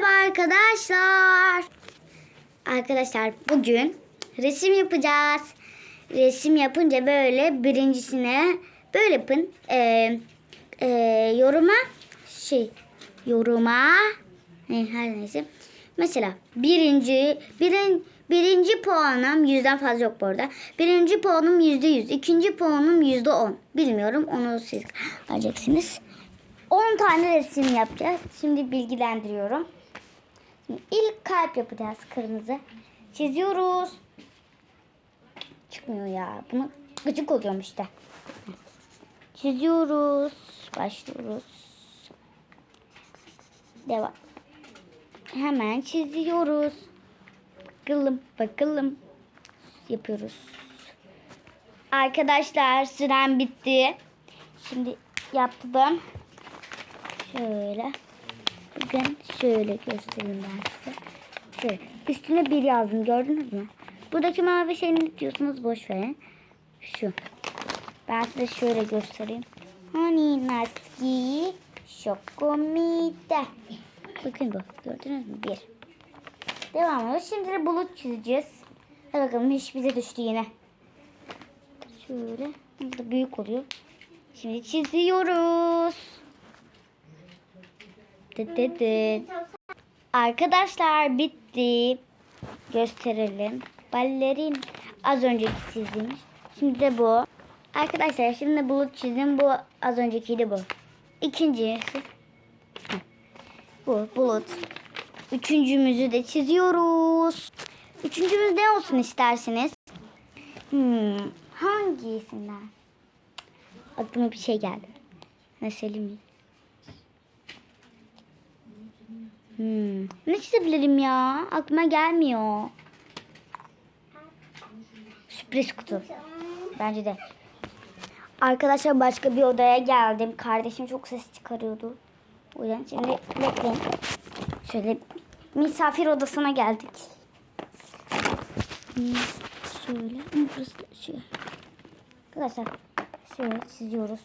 Merhaba arkadaşlar. Arkadaşlar bugün resim yapacağız. Resim yapınca böyle birincisine böyle yapın. Ee, ee, yoruma şey yoruma ne, her neyse. Mesela birinci birin, birinci puanım yüzden fazla yok bu arada. Birinci puanım yüzde yüz. ikinci puanım yüzde on. Bilmiyorum onu siz vereceksiniz. 10 tane resim yapacağız. Şimdi bilgilendiriyorum. İlk kalp yapacağız kırmızı. Çiziyoruz. Çıkmıyor ya. Bunu gıcık oluyorum işte. Çiziyoruz. Başlıyoruz. Devam. Hemen çiziyoruz. Bakalım bakalım. Yapıyoruz. Arkadaşlar süren bitti. Şimdi yaptım. Şöyle. Bugün şöyle göstereyim ben size. Şöyle. Üstüne bir yazdım gördünüz mü? Buradaki mavi şey ne diyorsunuz boş verin. Şu. Ben size şöyle göstereyim. Hani naski şokomite. Bakın bu. Gördünüz mü? Bir. Devam ediyoruz. Şimdi de bulut çizeceğiz. Hadi bakalım hiç bize düştü yine. Şöyle. Bu da büyük oluyor. Şimdi çiziyoruz. Dı dı dı. Arkadaşlar bitti. Gösterelim. Ballerin az önceki çizdiğimiz. Şimdi de bu. Arkadaşlar şimdi bulut çizdim. Bu az öncekiydi bu. İkincisi. Bu bulut. Üçüncümüzü de çiziyoruz. Üçüncümüz ne olsun isterseniz? Hmm, hangisinden? Aklıma bir şey geldi. Ne söyleyeyim? Hmm. Ne çizebilirim ya? Aklıma gelmiyor. Sürpriz kutu. Bence de. Arkadaşlar başka bir odaya geldim. Kardeşim çok ses çıkarıyordu. O yüzden şimdi bekleyin. Şöyle misafir odasına geldik. Şöyle. Burası şöyle. Arkadaşlar şöyle çiziyoruz.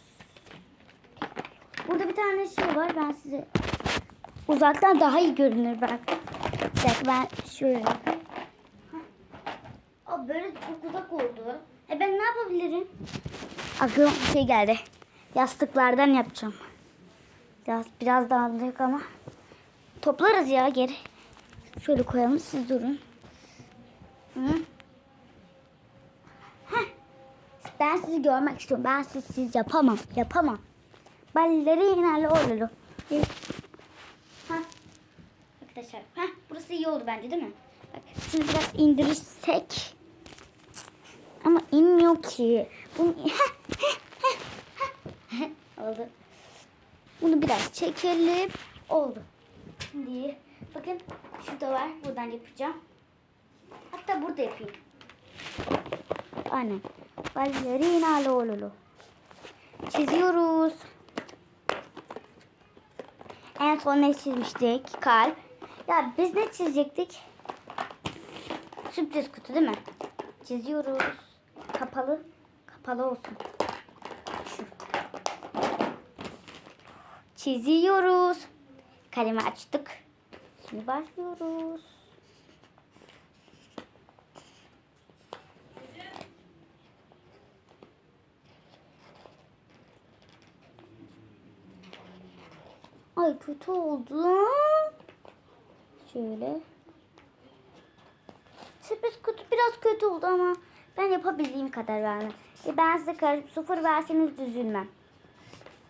Burada bir tane şey var. Ben size uzaktan daha iyi görünür belki. Bir dakika ben şöyle. Aa, böyle çok uzak oldu. E ben ne yapabilirim? Aklıma bir şey geldi. Yastıklardan yapacağım. Biraz, biraz dağınık ama toplarız ya geri. Şöyle koyalım siz durun. Hı? Heh. Ben sizi görmek istiyorum. Ben siz siz yapamam. Yapamam. Ballerina lolo. Arkadaşlar. Ha, burası iyi oldu bence değil mi? Bak, şimdi biraz indirirsek. Ama inmiyor ki. Bunu... oldu. Bunu biraz çekelim. Oldu. Şimdi bakın şurada var. Buradan yapacağım. Hatta burada yapayım. Aynen. Ballerina lolo. Çiziyoruz. En son ne çizmiştik? Kalp. Ya biz ne çizecektik? Sürpriz kutu değil mi? Çiziyoruz. Kapalı. Kapalı olsun. Şu. Çiziyoruz. Kalemi açtık. Şimdi başlıyoruz. Ay kötü oldu. Şöyle. Sürpriz kutu biraz kötü oldu ama ben yapabildiğim kadar verdim. E ben size karışıp sıfır verseniz üzülmem.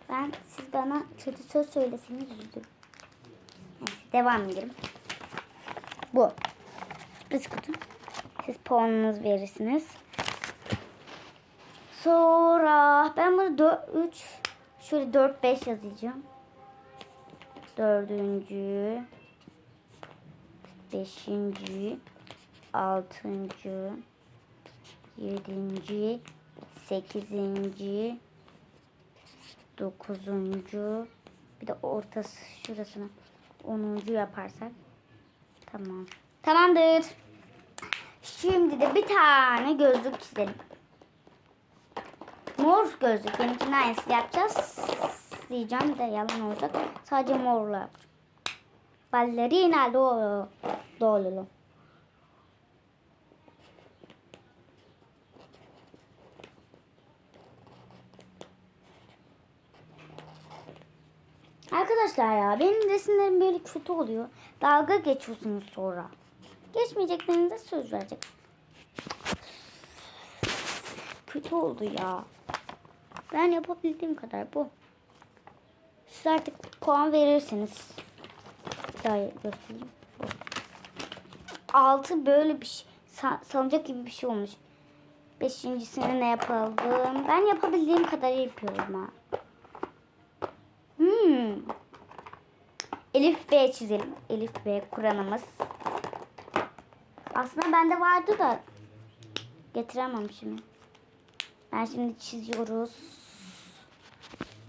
Ben siz bana kötü söz söyleseniz üzülürüm. Neyse devam edelim. Bu. Sürpriz kutu. Siz puanınızı verirsiniz. Sonra ben bunu 4, 3 şöyle 4 5 yazacağım. Dördüncü, beşinci, altıncı, yedinci, sekizinci, dokuzuncu, bir de ortası şurasına onuncu yaparsak tamam. Tamamdır. Şimdi de bir tane gözlük çizelim. Mor gözlük. Benimkinin aynısını yapacağız. Diyeceğim de yalan olacak. Sadece morla yapacağım. Ballerina Lolo. Lolo. Arkadaşlar ya benim resimlerim böyle kötü oluyor. Dalga geçiyorsunuz sonra. Geçmeyeceklerinize söz verecek. Kötü oldu ya. Ben yapabildiğim kadar bu. Siz artık puan verirsiniz. Daha göstereyim. Altı böyle bir şey. sa- salıncak gibi bir şey olmuş. Beşincisine ne yapalım? Ben yapabildiğim kadar yapıyorum ha. Hmm. Elif B çizelim. Elif B Kur'an'ımız. Aslında bende vardı da getiremem şimdi. Ben şimdi çiziyoruz.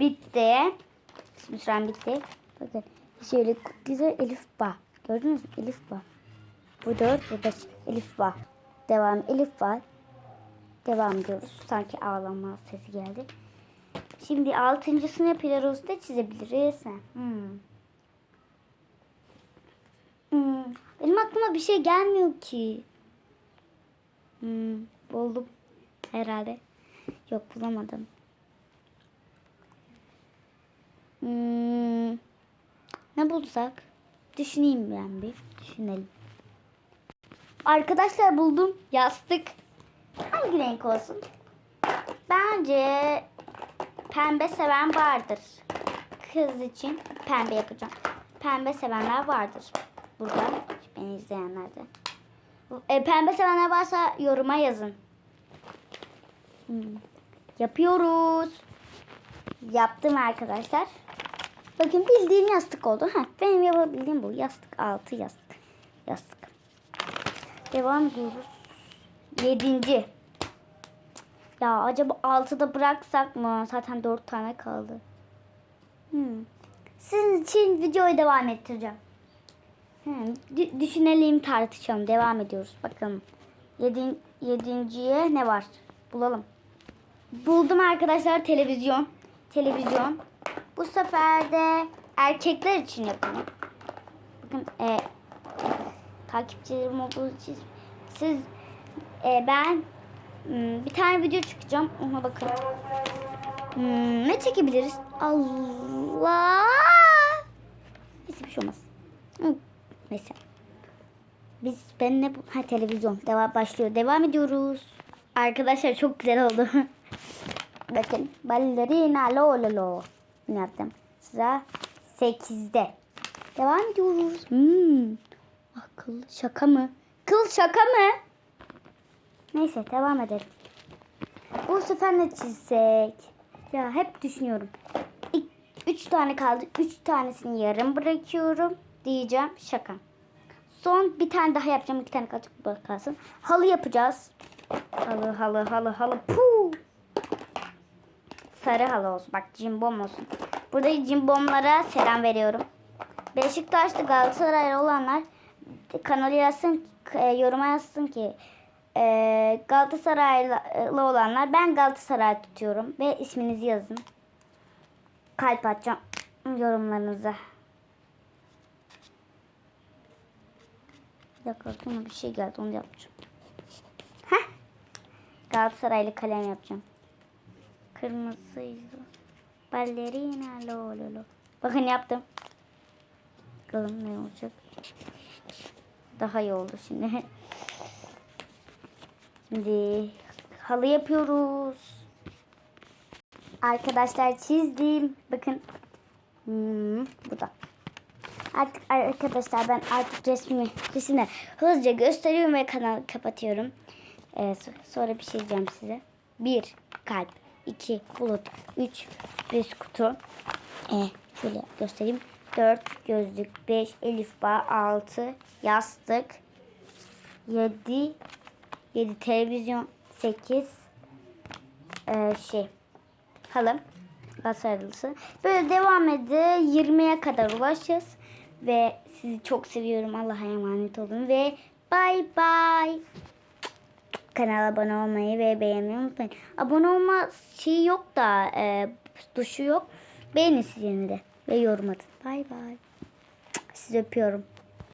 Bitti. Şimdi bitti. Bakın şöyle güzel Elif Ba. Gördünüz mü? Elif Ba. Bu dört, bu beş. Elif Ba. Devam. Elif Ba. Devam ediyoruz. Sanki ağlama sesi geldi. Şimdi altıncısını yapıyoruz da çizebiliriz. Hmm. Hmm. Benim aklıma bir şey gelmiyor ki. Hmm. Buldum. Herhalde. Yok bulamadım. Hmm. Ne bulsak? Düşüneyim ben bir. Düşünelim. Arkadaşlar buldum. Yastık. Hangi renk olsun? Bence pembe seven vardır. Kız için pembe yapacağım. Pembe sevenler vardır. Burada beni izleyenlerde. E, pembe sevenler varsa yoruma yazın. Hmm. Yapıyoruz. Yaptım arkadaşlar. Bakın bildiğin yastık oldu. Ha, benim yapabildiğim bu. Yastık altı yastık. Yastık. Devam ediyoruz. Yedinci. Ya acaba altıda bıraksak mı? Zaten dört tane kaldı. Hmm. Sizin için videoyu devam ettireceğim. Hmm. dü- düşünelim tartışalım. Devam ediyoruz. Bakalım. Yedin, yedinciye ne var? Bulalım. Buldum arkadaşlar televizyon. Televizyon. Bu sefer de erkekler için yapalım. Bakın e, takipçilerim olduğu için siz e, ben hmm, bir tane video çıkacağım ona bakın. Hmm, ne çekebiliriz? Allah. Neyse bir şey olmaz. Hı, Neyse. Biz ben ne? Ha televizyon. Devam başlıyor. Devam ediyoruz. Arkadaşlar çok güzel oldu. Bakın. Ballerina lo lo lo. Ne yaptım? Sıra 8'de. Devam ediyoruz. Hmm. Akıl şaka mı? Kıl şaka mı? Neyse devam edelim. Bu sefer ne çizsek? Ya hep düşünüyorum. İlk, üç tane kaldı. Üç tanesini yarım bırakıyorum. Diyeceğim şaka. Son bir tane daha yapacağım. iki tane kalacak bakarsın. Halı yapacağız. Halı halı halı halı. Puh. Sarı halı olsun. Bak cimbom olsun. Burada cimbomlara selam veriyorum. Beşiktaş'ta Galatasaraylı olanlar kanalı yazsın, e, yoruma yazsın ki e, Galatasaraylı olanlar ben Galatasaray tutuyorum ve isminizi yazın. Kalp atacağım yorumlarınıza. Bir dakika aklıma bir şey geldi onu yapacağım. Heh. Galatasaraylı kalem yapacağım. Kırmızıydı. Ballerina lo lo lo. Bakın yaptım. Bakalım ne olacak. Daha iyi oldu şimdi. Şimdi halı yapıyoruz. Arkadaşlar çizdim. Bakın. Hmm, bu da. Artık arkadaşlar ben artık resmi resimle hızlıca gösteriyorum ve kanalı kapatıyorum. Ee, so- sonra bir şey diyeceğim size. Bir kalp, iki bulut, üç sürpriz kutu. Ee, şöyle göstereyim. Dört gözlük, beş elif bağ, altı yastık, yedi yedi televizyon, sekiz ee, şey halı Galatasaraylısı. Böyle devam ede 20'ye kadar ulaşacağız. Ve sizi çok seviyorum. Allah'a emanet olun. Ve bay bay. Kanala abone olmayı ve beğenmeyi unutmayın. Abone olma şeyi yok da e, tuşu yok. Beğenin siz yine de. Ve yorum atın. Bay bay. Sizi öpüyorum.